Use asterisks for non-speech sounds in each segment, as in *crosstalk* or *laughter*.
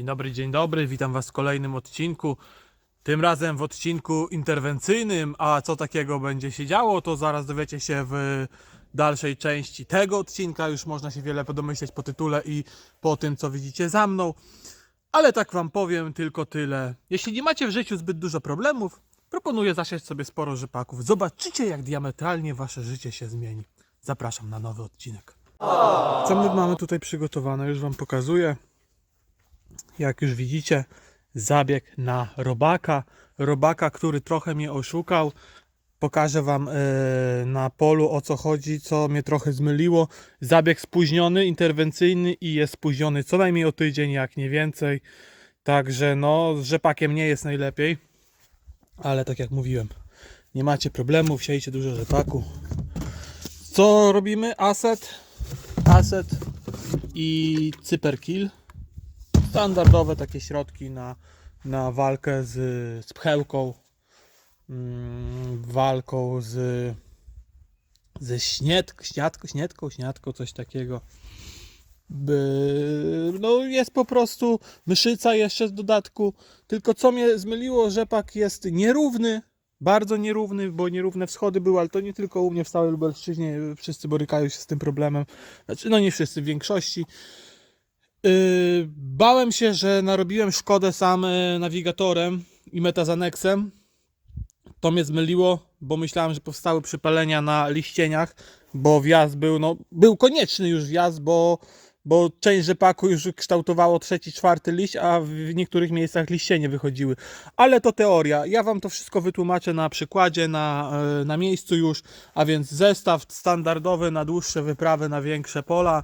Dzień dobry, dzień dobry, witam Was w kolejnym odcinku. Tym razem w odcinku interwencyjnym, a co takiego będzie się działo, to zaraz dowiecie się w dalszej części tego odcinka. Już można się wiele podomyśleć po tytule i po tym, co widzicie za mną. Ale tak Wam powiem tylko tyle. Jeśli nie macie w życiu zbyt dużo problemów, proponuję zasiać sobie sporo rzepaków. Zobaczycie, jak diametralnie Wasze życie się zmieni. Zapraszam na nowy odcinek. Co my mamy tutaj przygotowane? Już Wam pokazuję jak już widzicie, zabieg na robaka. Robaka, który trochę mnie oszukał. Pokażę Wam e, na polu o co chodzi, co mnie trochę zmyliło. Zabieg spóźniony, interwencyjny i jest spóźniony co najmniej o tydzień, jak nie więcej. Także no, z rzepakiem nie jest najlepiej. Ale tak jak mówiłem, nie macie problemów, siejcie dużo rzepaku. Co robimy? Asset, asset i cyperkill standardowe takie środki na, na walkę z, z pchełką, mm, walką z ze śnietk, śniadką, śnietką, śniadką, coś takiego. By, no jest po prostu myszyca jeszcze z dodatku. Tylko co mnie zmyliło, rzepak jest nierówny, bardzo nierówny, bo nierówne wschody były, ale to nie tylko u mnie w stałej Lubelszczyźnie, wszyscy borykają się z tym problemem. Znaczy, no nie wszyscy, w większości. Yy, bałem się, że narobiłem szkodę sam e, nawigatorem i metazanexem. To mnie zmyliło, bo myślałem, że powstały przypalenia na liścieniach, bo wjazd był, no, był konieczny już wjazd, bo, bo część rzepaku już kształtowało trzeci, czwarty liść, a w niektórych miejscach liścienie wychodziły. Ale to teoria. Ja Wam to wszystko wytłumaczę na przykładzie, na, e, na miejscu już, a więc zestaw standardowy na dłuższe wyprawy, na większe pola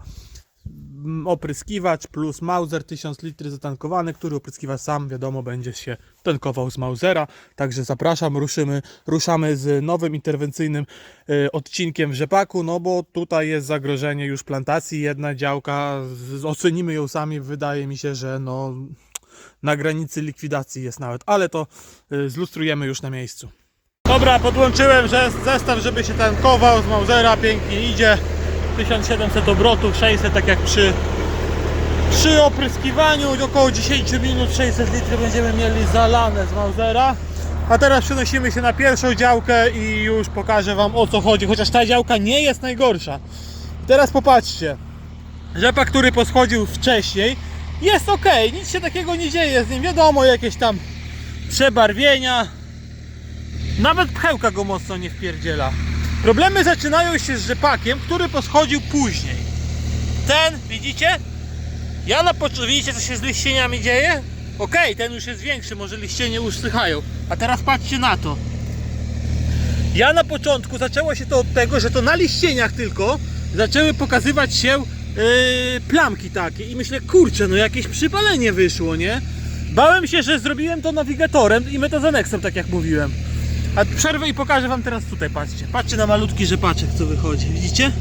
opryskiwacz plus Mauser 1000 litry zatankowany, który opryskiwacz sam wiadomo będzie się tankował z Mausera. Także zapraszam, ruszymy, ruszamy z nowym interwencyjnym e, odcinkiem w rzepaku, no bo tutaj jest zagrożenie już plantacji, jedna działka, z- ocenimy ją sami, wydaje mi się, że no na granicy likwidacji jest nawet, ale to e, zlustrujemy już na miejscu. Dobra, podłączyłem zestaw, żeby się tankował z Mausera, pięknie idzie. 1700 obrotów, 600 tak jak przy, przy opryskiwaniu, około 10 minut 600 litrów będziemy mieli zalane z Mausera. A teraz przenosimy się na pierwszą działkę i już pokażę Wam o co chodzi, chociaż ta działka nie jest najgorsza. Teraz popatrzcie, rzepak, który poschodził wcześniej jest ok, nic się takiego nie dzieje z nim, wiadomo jakieś tam przebarwienia, nawet pchełka go mocno nie wpierdziela. Problemy zaczynają się z rzepakiem, który poschodził później. Ten, widzicie? Ja na początku, widzicie co się z liścieniami dzieje? Okej, ten już jest większy, może liścienie już sychają. A teraz patrzcie na to. Ja na początku zaczęło się to od tego, że to na liścieniach tylko zaczęły pokazywać się yy, plamki takie i myślę, kurczę, no jakieś przypalenie wyszło, nie? Bałem się, że zrobiłem to nawigatorem i metazanexem, tak jak mówiłem. A przerwę i pokażę wam teraz tutaj, patrzcie. Patrzcie na malutki rzepaczek, co wychodzi, widzicie?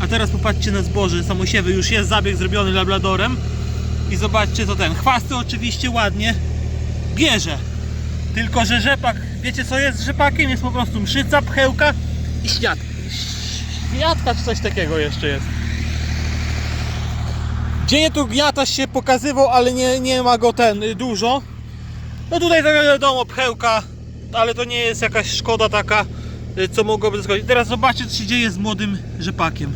A teraz popatrzcie na zboże samosiewy, już jest zabieg zrobiony labladorem. I zobaczcie to ten. Chwasty oczywiście ładnie bierze. Tylko, że rzepak, wiecie co jest rzepakiem? Jest po prostu mszyca, pchełka i śniadka. Śniadka czy coś takiego jeszcze jest. Gdzie tu gniataś się pokazywał, ale nie, nie ma go ten y, dużo. No tutaj tak wiadomo, pchełka, ale to nie jest jakaś szkoda taka, y, co mogłoby schodzić. Teraz zobaczcie, co się dzieje z młodym rzepakiem,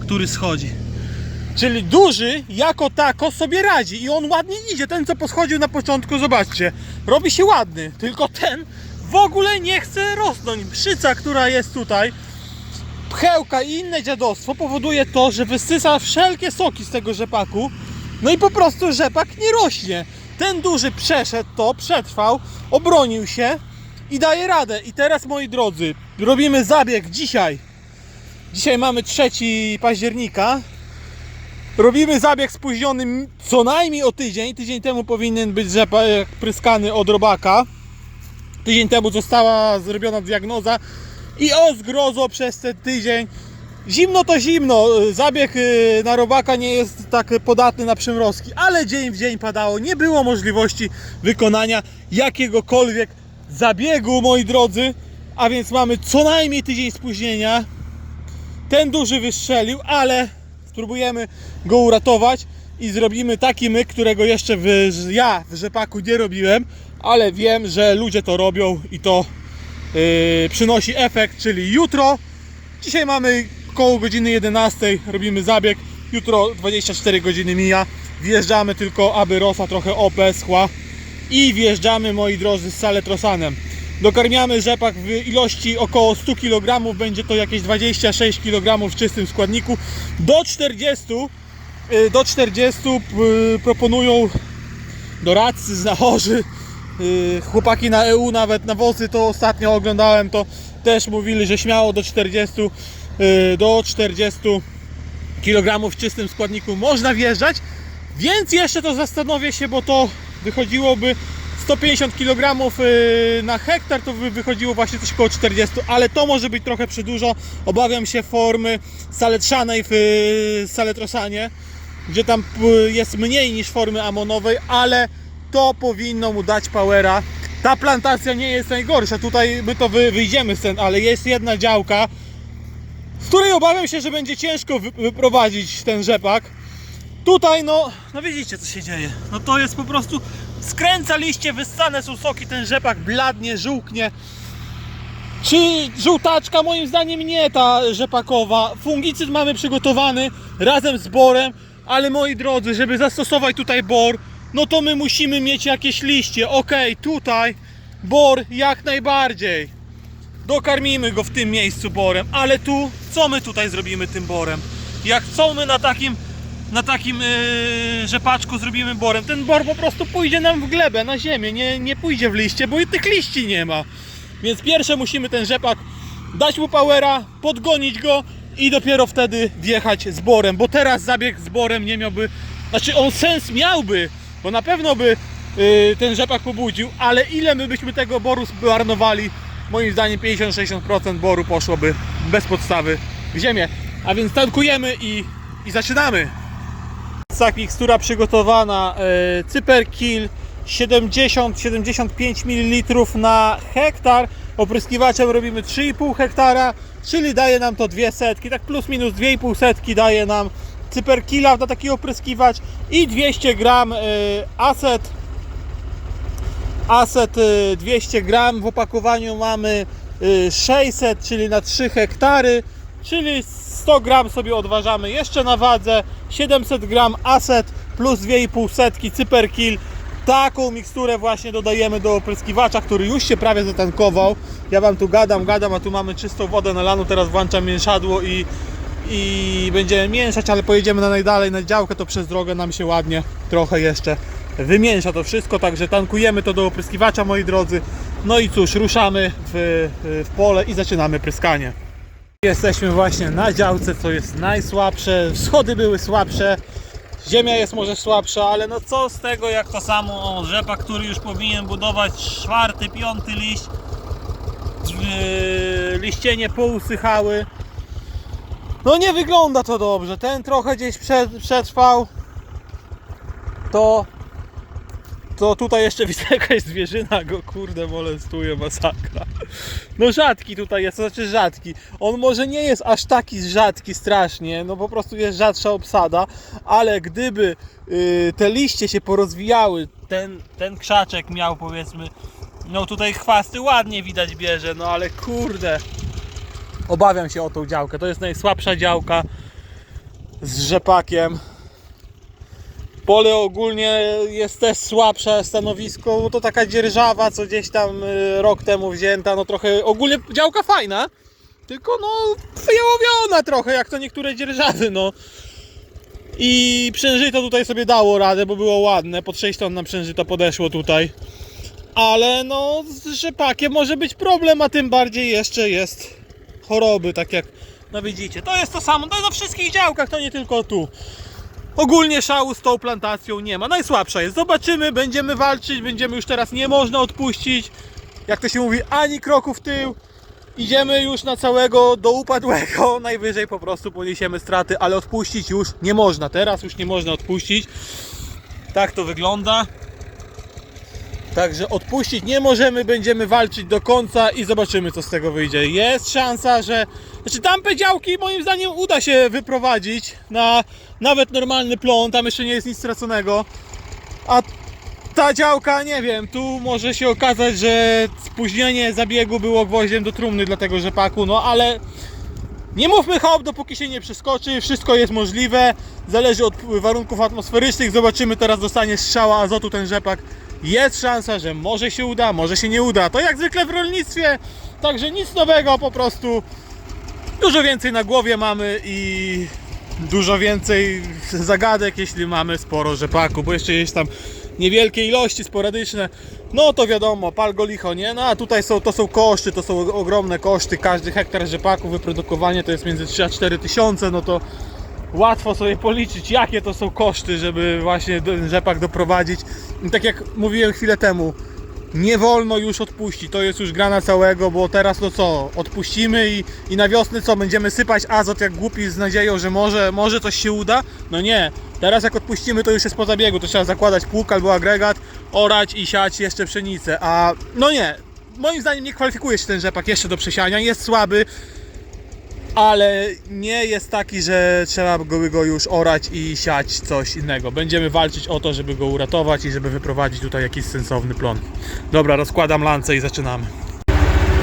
który schodzi. Czyli duży jako tako sobie radzi i on ładnie idzie. Ten, co poschodził na początku, zobaczcie, robi się ładny. Tylko ten w ogóle nie chce rosnąć. Pszyca, która jest tutaj, pchełka i inne dziadostwo powoduje to, że wysysa wszelkie soki z tego rzepaku. No i po prostu rzepak nie rośnie. Ten duży przeszedł to, przetrwał, obronił się i daje radę. I teraz, moi drodzy, robimy zabieg dzisiaj. Dzisiaj mamy 3 października. Robimy zabieg spóźniony co najmniej o tydzień. Tydzień temu powinien być rzepak pryskany od robaka. Tydzień temu została zrobiona diagnoza i o zgrozo przez ten tydzień. Zimno to zimno. Zabieg y, na robaka nie jest tak podatny na przymrozki, ale dzień w dzień padało. Nie było możliwości wykonania jakiegokolwiek zabiegu, moi drodzy. A więc mamy co najmniej tydzień spóźnienia. Ten duży wystrzelił, ale spróbujemy go uratować. i zrobimy taki myk, którego jeszcze w, ja w rzepaku nie robiłem, ale wiem, że ludzie to robią i to yy, przynosi efekt, czyli jutro. Dzisiaj mamy koło godziny 11, robimy zabieg. Jutro 24 godziny mija. Wjeżdżamy tylko, aby rosa trochę opeschła i wjeżdżamy, moi drodzy, z saletrosanem. Dokarmiamy rzepak w ilości około 100 kg, będzie to jakieś 26 kg w czystym składniku. Do 40, y, do 40 y, proponują doradcy, znachorzy, y, chłopaki na EU, nawet nawozy to ostatnio oglądałem, to też mówili, że śmiało do 40, y, do 40 kg w czystym składniku można wjeżdżać, więc jeszcze to zastanowię się, bo to wychodziłoby 150 kg y, na hektar, to by wychodziło właśnie coś około 40, ale to może być trochę przy dużo. Obawiam się formy saletrzanej w y, saletrosanie, gdzie tam y, jest mniej niż formy amonowej, ale to powinno mu dać powera. Ta plantacja nie jest najgorsza, tutaj my to wy, wyjdziemy stąd, ale jest jedna działka, z której obawiam się, że będzie ciężko wy, wyprowadzić ten rzepak. Tutaj no, no widzicie co się dzieje. No to jest po prostu skręca liście, wyssane są soki, ten rzepak bladnie, żółknie. Czy żółtaczka? Moim zdaniem nie ta rzepakowa. Fungicyd mamy przygotowany razem z borem, ale moi drodzy, żeby zastosować tutaj bor, no to my musimy mieć jakieś liście. Ok, tutaj bor jak najbardziej. Dokarmimy go w tym miejscu borem, ale tu, co my tutaj zrobimy tym borem? Jak co my na takim na takim yy, rzepaczku zrobimy borem, ten bor po prostu pójdzie nam w glebę, na ziemię, nie, nie pójdzie w liście, bo i tych liści nie ma. Więc pierwsze musimy ten rzepak dać mu powera, podgonić go i dopiero wtedy wjechać z borem, bo teraz zabieg z borem nie miałby, znaczy on sens miałby, bo na pewno by yy, ten rzepak pobudził, ale ile my byśmy tego boru zmarnowali, moim zdaniem 50-60% boru poszłoby bez podstawy w ziemię. A więc tankujemy i, i zaczynamy. Tak, mikstura przygotowana, e, Cyperkill 70-75 ml na hektar. Opryskiwaczem robimy 3,5 hektara, czyli daje nam to dwie setki, tak plus minus 2,5 setki daje nam Cyperkilla na taki opryskiwacz i 200 gram e, Aset. Aset y, 200 gram. W opakowaniu mamy y, 600, czyli na 3 hektary, czyli 100 gram sobie odważamy jeszcze na wadze, 700 gram Aset plus 2,5 setki Cyperkill. Taką miksturę właśnie dodajemy do opryskiwacza, który już się prawie zatankował. Ja Wam tu gadam, gadam, a tu mamy czystą wodę nalaną, teraz włączam mięszadło i, i będziemy mieszać, ale pojedziemy na najdalej na działkę, to przez drogę nam się ładnie trochę jeszcze wymięsza to wszystko, także tankujemy to do opryskiwacza moi drodzy. No i cóż, ruszamy w, w pole i zaczynamy pryskanie. Jesteśmy właśnie na działce, co jest najsłabsze. Wschody były słabsze, ziemia jest może słabsza, ale no co z tego jak to samo rzepak, który już powinien budować czwarty, piąty liść. Yy, liście nie pousychały. No nie wygląda to dobrze. Ten trochę gdzieś przetrwał. To to tutaj jeszcze *laughs* widzę jakaś zwierzyna go kurde molestuje masakra. No rzadki tutaj jest, to znaczy rzadki. On może nie jest aż taki rzadki strasznie, no po prostu jest rzadsza obsada, ale gdyby y, te liście się porozwijały, ten, ten krzaczek miał powiedzmy, no tutaj chwasty ładnie widać bierze, no ale kurde, obawiam się o tą działkę. To jest najsłabsza działka z rzepakiem. Pole ogólnie jest też słabsze stanowisko, bo to taka dzierżawa, co gdzieś tam y, rok temu wzięta, no trochę, ogólnie działka fajna, tylko no wyjałowiona trochę, jak to niektóre dzierżawy, no. I przężyto tutaj sobie dało radę, bo było ładne, pod 6 ton na przężyto podeszło tutaj. Ale no z rzepakiem może być problem, a tym bardziej jeszcze jest choroby, tak jak no widzicie. To jest to samo, no na wszystkich działkach, to nie tylko tu. Ogólnie szału z tą plantacją nie ma. Najsłabsza jest. Zobaczymy, będziemy walczyć, będziemy już teraz nie można odpuścić. Jak to się mówi, ani kroku w tył. Idziemy już na całego do upadłego. *laughs* Najwyżej po prostu poniesiemy straty, ale odpuścić już nie można. Teraz już nie można odpuścić. Tak to wygląda. Także odpuścić nie możemy, będziemy walczyć do końca i zobaczymy co z tego wyjdzie. Jest szansa, że Znaczy tamte działki moim zdaniem uda się wyprowadzić na nawet normalny plon, tam jeszcze nie jest nic straconego. A ta działka, nie wiem, tu może się okazać, że spóźnienie zabiegu było gwoździem do trumny dla tego rzepaku, no ale nie mówmy hop, dopóki się nie przeskoczy, wszystko jest możliwe, zależy od warunków atmosferycznych, zobaczymy teraz dostanie strzała azotu ten rzepak. Jest szansa, że może się uda, może się nie uda. To jak zwykle w rolnictwie, także nic nowego, po prostu dużo więcej na głowie mamy i dużo więcej zagadek, jeśli mamy sporo rzepaku, bo jeszcze jest tam niewielkie ilości sporadyczne, no to wiadomo, pal go licho, nie? No a tutaj są, to są koszty, to są ogromne koszty, każdy hektar rzepaku, wyprodukowanie to jest między 3 a 4 tysiące, no to łatwo sobie policzyć, jakie to są koszty, żeby właśnie rzepak doprowadzić. I tak jak mówiłem chwilę temu, nie wolno już odpuścić, to jest już grana całego, bo teraz to co, odpuścimy i, i na wiosnę co, będziemy sypać azot jak głupi z nadzieją, że może, może coś się uda? No nie, teraz jak odpuścimy to już jest po zabiegu, to trzeba zakładać pług albo agregat, orać i siać jeszcze pszenicę, a no nie, moim zdaniem nie kwalifikuje się ten rzepak jeszcze do przesiania, jest słaby, ale nie jest taki, że trzeba by go już orać i siać coś innego. Będziemy walczyć o to, żeby go uratować i żeby wyprowadzić tutaj jakiś sensowny plon. Dobra, rozkładam lance i zaczynamy.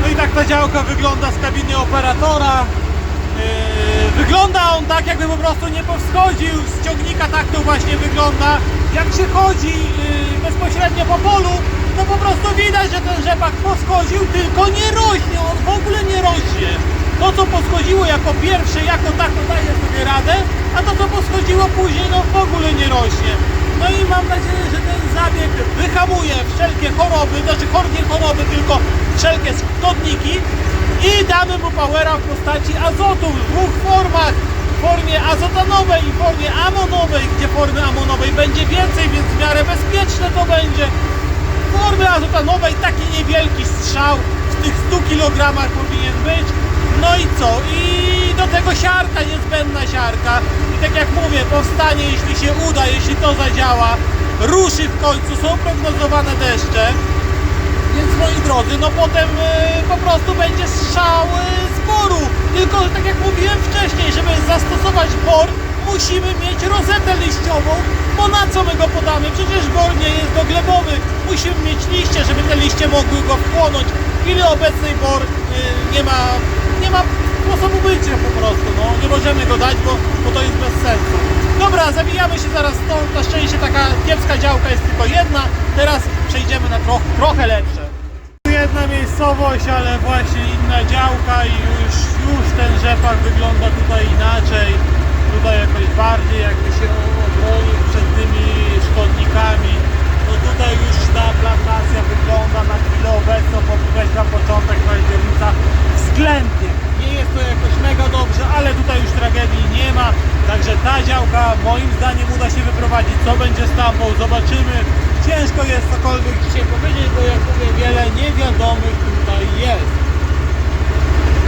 No i tak ta działka wygląda z kabiny operatora. Yy, Wygląda on tak, jakby po prostu nie powschodził z ciągnika, tak to właśnie wygląda. Jak się chodzi yy, bezpośrednio po polu, to po prostu widać, że ten rzepak poschodził, tylko nie rośnie, on w ogóle nie rośnie. To co poschodziło jako pierwsze, jako tako daje sobie radę, a to co poschodziło później, no w ogóle nie rośnie. No i mam nadzieję, że ten zabieg wyhamuje wszelkie choroby, znaczy nie choroby, tylko wszelkie szkodniki i damy mu powera w postaci azotu w dwóch formach. W formie azotanowej i formie amonowej, gdzie formy amonowej będzie więcej, więc w miarę bezpieczne to będzie. W formie azotanowej taki niewielki strzał w tych 100 kg powinien być. No i co? I do tego siarka, niezbędna siarka. I tak jak mówię, powstanie, jeśli się uda, jeśli to zadziała, ruszy w końcu, są prognozowane deszcze. Więc moi drodzy, no potem e, po prostu będzie strzał e, z boru. Tylko, tak jak mówiłem wcześniej, żeby zastosować bor, musimy mieć rozetę liściową, bo na co my go podamy? Przecież bor nie jest doglebowy. Musimy mieć liście, żeby te liście mogły go wchłonąć. W chwili obecnej bor e, nie ma, nie ma sposobu bycia po prostu. No, nie możemy go dać, bo, bo to jest bez sensu. Dobra, zabijamy się zaraz stąd. Na szczęście taka kiepska działka jest tylko jedna. Teraz przejdziemy na troch, trochę lepsze. Jedna miejscowość, ale właśnie inna działka i już, już ten rzepak wygląda tutaj inaczej. Tutaj jakoś bardziej jakby się obronił przed tymi szkodnikami. No tutaj już ta plantacja wygląda na chwilę obecną, po weź na początek października względnie. Nie jest to jakoś mega dobrze, ale tutaj już tragedii nie ma. Także ta działka moim zdaniem uda się wyprowadzić. Co będzie z tampą, zobaczymy. Ciężko jest cokolwiek dzisiaj powiedzieć, bo jak mówię, wiele niewiadomych tutaj jest.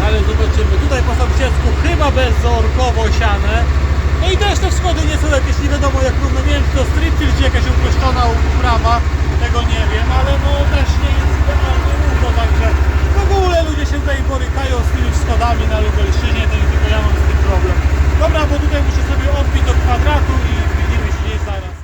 Ale zobaczymy. Tutaj po sąsiedzku chyba bezorkowo siane. No i też te wschody nie są jakieś nie wiadomo jak równo. Nie wiem czy to strip till, czy jakaś uproszczona uprawa. Tego nie wiem, ale no też nie jest idealnie równo, także w ogóle ludzie się tutaj borykają z tymi wschodami na Lubelszczyźnie, to nie tylko ja mam z tym problem. Dobra, bo tutaj muszę sobie odbić do kwadratu i widzimy się gdzieś zaraz.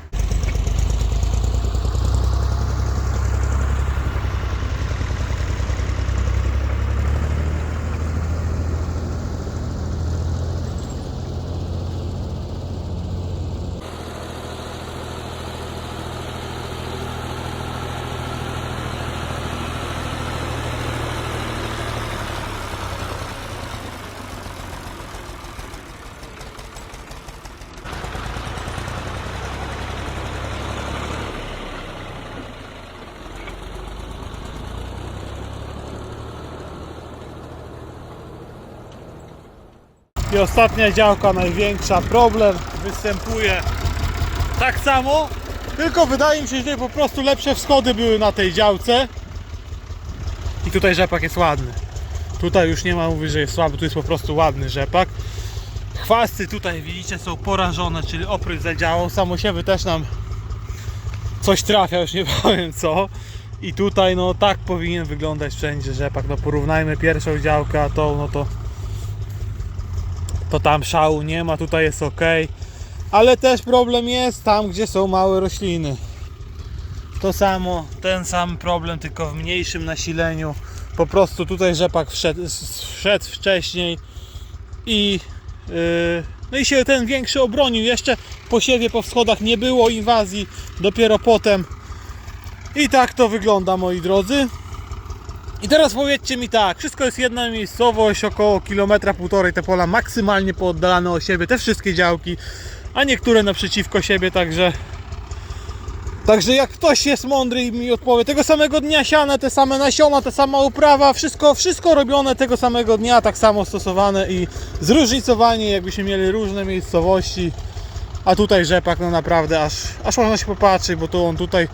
I ostatnia działka, największa, problem występuje tak samo, tylko wydaje mi się, że tutaj po prostu lepsze wschody były na tej działce. I tutaj rzepak jest ładny. Tutaj już nie ma mówię, że jest słaby, tu jest po prostu ładny rzepak. Chwasty tutaj widzicie są porażone, czyli oprysk zadziałał. Samosiewy też nam coś trafia, już nie *laughs* powiem co. I tutaj no tak powinien wyglądać wszędzie rzepak. No porównajmy pierwszą działkę, a tą, no to to tam szału nie ma, tutaj jest ok. Ale też problem jest tam, gdzie są małe rośliny. To samo, ten sam problem, tylko w mniejszym nasileniu. Po prostu tutaj rzepak wszedł, wszedł wcześniej i, yy, no i się ten większy obronił. Jeszcze po siewie, po wschodach nie było inwazji, dopiero potem. I tak to wygląda, moi drodzy. I teraz powiedzcie mi tak, wszystko jest jedna miejscowość, około kilometra półtorej te pola maksymalnie pooddalane o siebie, te wszystkie działki, a niektóre naprzeciwko siebie, także Także jak ktoś jest mądry i mi odpowie, tego samego dnia siane, te same nasiona, ta sama uprawa, wszystko, wszystko robione tego samego dnia, tak samo stosowane i zróżnicowanie, jakbyśmy mieli różne miejscowości. A tutaj rzepak, no naprawdę, aż, aż można się popatrzeć, bo tu on tutaj,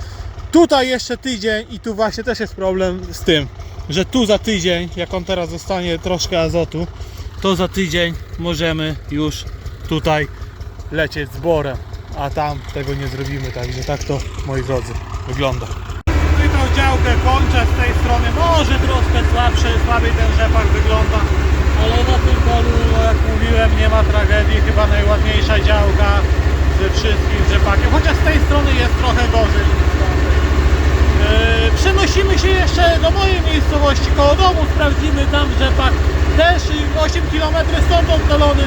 tutaj jeszcze tydzień i tu właśnie też jest problem z tym, że tu za tydzień, jak on teraz dostanie troszkę azotu, to za tydzień możemy już tutaj lecieć z borem, a tam tego nie zrobimy, także tak to, moi drodzy, wygląda. I tą działkę kończę z tej strony, może troszkę słabszy, słabiej ten rzepak wygląda, ale na tym polu, jak mówiłem, nie ma tragedii, chyba najładniejsza działka ze wszystkim rzepakiem, chociaż z tej strony jest trochę gorzej niż z tamtej. Yy, Przenosimy się jeszcze do mojej miejscowości koło domu, sprawdzimy tam rzepak też y, 8 km stąd oddalony,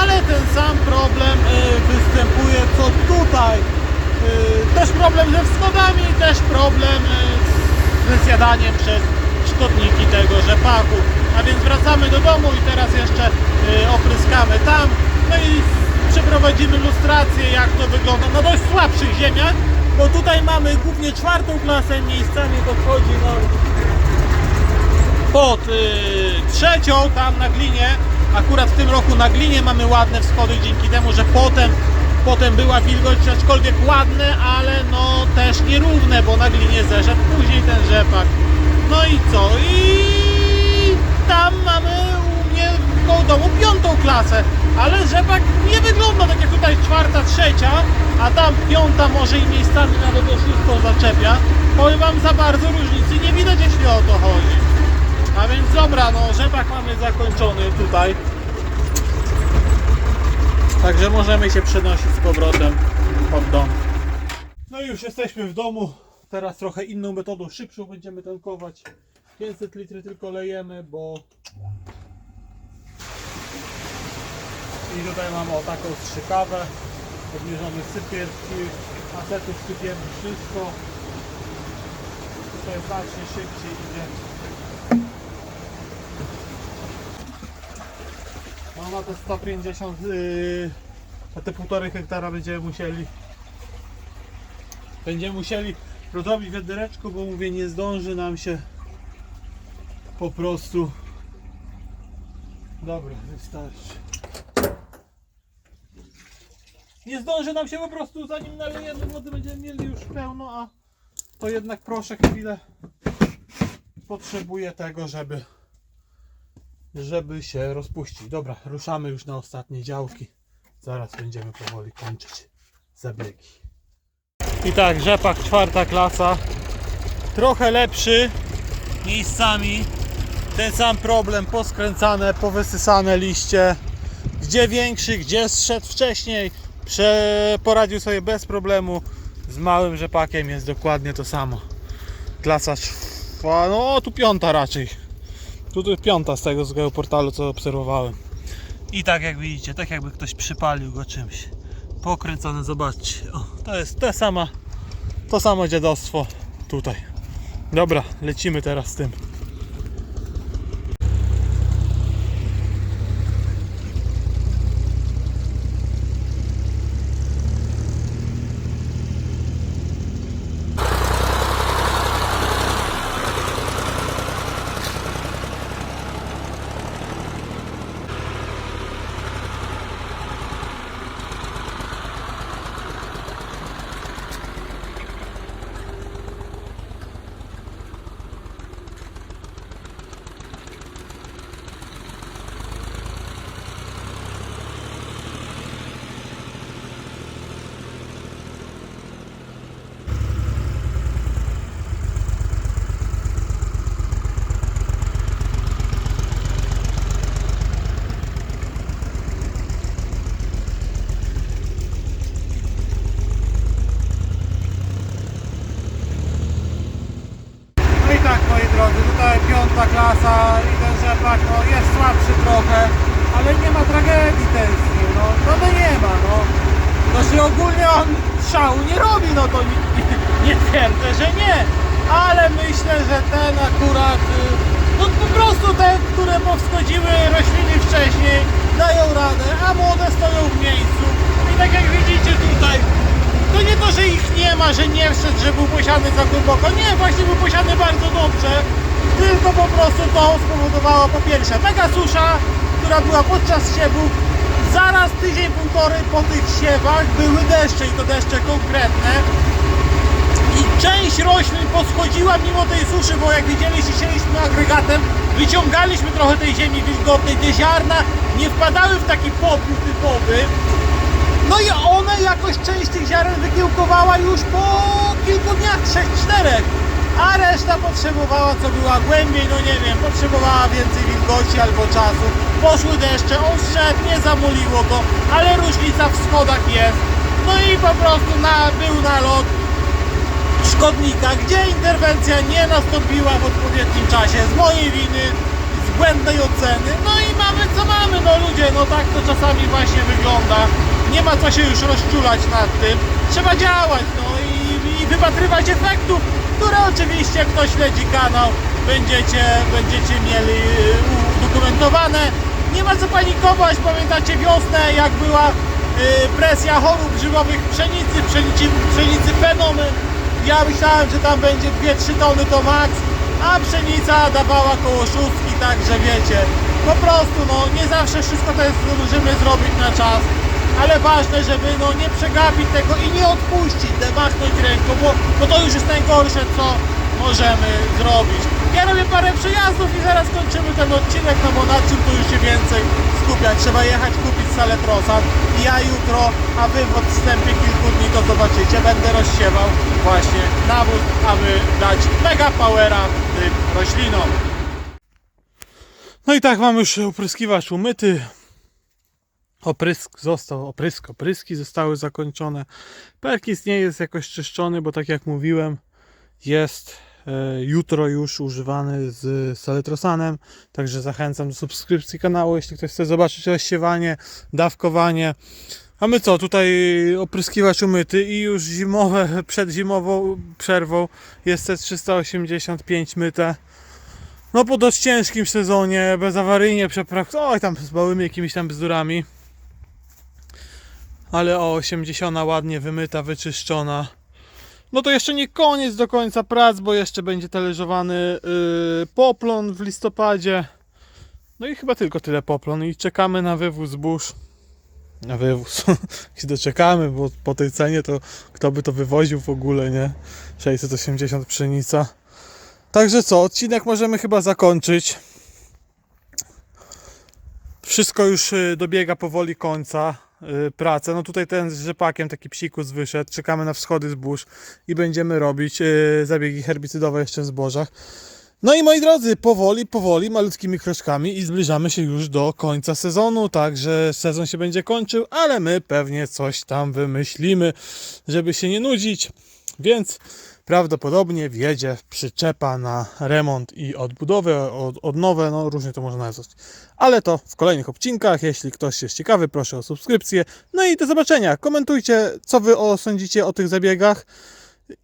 ale ten sam problem y, występuje co tutaj. Y, Też problem ze wschodami, też problem ze zjadaniem przez szkodniki tego rzepaku. A więc wracamy do domu i teraz jeszcze opryskamy tam, no i przeprowadzimy lustrację jak to wygląda na dość słabszych ziemiach, bo tutaj mamy głównie czwartą klasę, miejscami podchodzi nam pod y, trzecią tam na glinie. Akurat w tym roku na glinie mamy ładne wschody dzięki temu, że potem, potem była wilgoć, aczkolwiek ładne, ale no też nierówne, bo na glinie zeszedł później ten rzepak. No i co? I tam mamy u mnie koło domu piątą klasę, ale rzepak nie wygląda tak jak tutaj czwarta, trzecia, a tam piąta może i miejscami nawet o szóstą zaczepia. Powiem wam za bardzo różnicy nie widać jeśli o to chodzi. A więc dobra, no rzepak mamy zakończony tutaj. Także możemy się przenosić z powrotem pod dom. No i już jesteśmy w domu. Teraz trochę inną metodą, szybszą będziemy tankować. 500 litry tylko lejemy, bo... I tutaj mamy o taką strzykawę. Obniżony sypier, asetu sypiemy wszystko. Tutaj znacznie szybciej idzie. No na te 150, yy, na te półtorej hektara będziemy musieli będziemy musieli robić wiadereczku, bo mówię nie zdąży nam się po prostu dobra, wystarczy nie zdąży nam się po prostu zanim nalejemy wody będziemy mieli już pełno, a to jednak proszek chwilę potrzebuje tego, żeby żeby się rozpuścić. Dobra, ruszamy już na ostatnie działki. Zaraz będziemy powoli kończyć zabiegi. I tak, rzepak czwarta klasa. Trochę lepszy miejscami. Ten sam problem, poskręcane, powysysane liście. Gdzie większy, gdzie zszedł wcześniej, prze, poradził sobie bez problemu. Z małym rzepakiem jest dokładnie to samo. Klasa czwarta, no tu piąta raczej. Tutaj piąta z tego, z tego portalu, co obserwowałem. I tak jak widzicie, tak jakby ktoś przypalił go czymś. Pokręcone, zobaczcie. O, to jest ta sama, to samo dziadostwo tutaj. Dobra, lecimy teraz z tym. On szału nie robi, no to nie, nie, twierdzę, że nie. Ale myślę, że ten akurat, y, no po prostu te, które powschodziły rośliny wcześniej, dają radę, a młode stoją w miejscu. I tak jak widzicie tutaj, to nie to, że ich nie ma, że nie wszedł, że był posiany za głęboko. Nie, właśnie był posiany bardzo dobrze. Tylko po prostu to spowodowało po pierwsze taka susza, która była podczas siewu. Zaraz tydzień, półtorej po tych siewach były deszcze i to deszcze konkretne. I część roślin poschodziła mimo tej suszy, bo jak widzieliście, sieliśmy agregatem, wyciągaliśmy trochę tej ziemi wilgotnej, te ziarna nie wpadały w taki popiół typowy. No i one jakoś część tych ziaren wykiełkowała już po kilku dniach, trzech, czterech. A reszta potrzebowała, co była głębiej, no nie wiem, potrzebowała więcej wilgoci albo czasu. Poszły deszcze, on szedł, nie zamuliło go, ale różnica w schodach jest. No i po prostu na, był nalot szkodnika, gdzie interwencja nie nastąpiła w odpowiednim czasie z mojej winy, z błędnej oceny. No i mamy co mamy, no ludzie, no tak to czasami właśnie wygląda. Nie ma co się już rozczulać nad tym. Trzeba działać, no i, i wypatrywać efektów, które oczywiście kto śledzi kanał, będziecie, będziecie mieli y, udokumentowane. Nie ma co panikować, pamiętacie wiosnę, jak była y, presja chorób grzybowych pszenicy, pszenicy, pszenicy fenomen. Ja myślałem, że tam będzie 2-3 tony to max, a pszenica dawała koło szóstki, także wiecie, po prostu no nie zawsze wszystko to jest, możemy zrobić na czas, ale ważne, żeby no nie przegapić tego i nie odpuścić, nie machnąć ręką, bo, bo to już jest najgorsze, co możemy zrobić. Ja robię parę przejazdów i zaraz kończymy ten odcinek, no bo na czym tu już się więcej skupiać. Trzeba jechać kupić salę trosan i ja jutro, a wy w odstępie kilku dni to zobaczycie, będę rozsiewał właśnie nawóz, aby dać mega powera tym roślinom. No i tak mam już opryskiwacz umyty. Oprysk został, oprysk, opryski zostały zakończone. Perkins nie jest jakoś czyszczony, bo tak jak mówiłem, jest e, jutro już używany z saletrosanem. Także zachęcam do subskrypcji kanału, jeśli ktoś chce zobaczyć rozsiewanie, dawkowanie. A my co, tutaj opryskiwacz umyty i już zimowe, *laughs* przed zimową przerwą jest C385 myte. No po dość ciężkim sezonie, bezawaryjnie przepraw... Oj tam z małymi jakimiś tam bzdurami. Ale o 80 ładnie wymyta, wyczyszczona. No to jeszcze nie koniec do końca prac, bo jeszcze będzie talerzowany yy, poplon w listopadzie. No i chyba tylko tyle poplon i czekamy na wywóz zbóż. Na wywóz. *laughs* się doczekamy, bo po tej cenie to kto by to wywoził w ogóle, nie? 680 pszenica. Także co, odcinek możemy chyba zakończyć. Wszystko już y, dobiega powoli końca. Y, Pracę. No tutaj ten z rzepakiem taki psikus wyszedł. Czekamy na wschody zbóż i będziemy robić y, zabiegi herbicydowe jeszcze w zbożach. No i moi drodzy, powoli, powoli, malutkimi kroczkami i zbliżamy się już do końca sezonu, także sezon się będzie kończył, ale my pewnie coś tam wymyślimy, żeby się nie nudzić, więc prawdopodobnie wjedzie przyczepa na remont i odbudowę, od, odnowę, no różnie to można nazwać. Ale to w kolejnych odcinkach, jeśli ktoś jest ciekawy, proszę o subskrypcję. No i do zobaczenia, komentujcie, co wy sądzicie o tych zabiegach.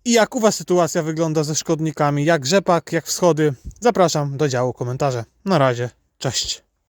I jak u Was sytuacja wygląda ze szkodnikami, jak rzepak, jak wschody? Zapraszam do działu komentarze. Na razie, cześć.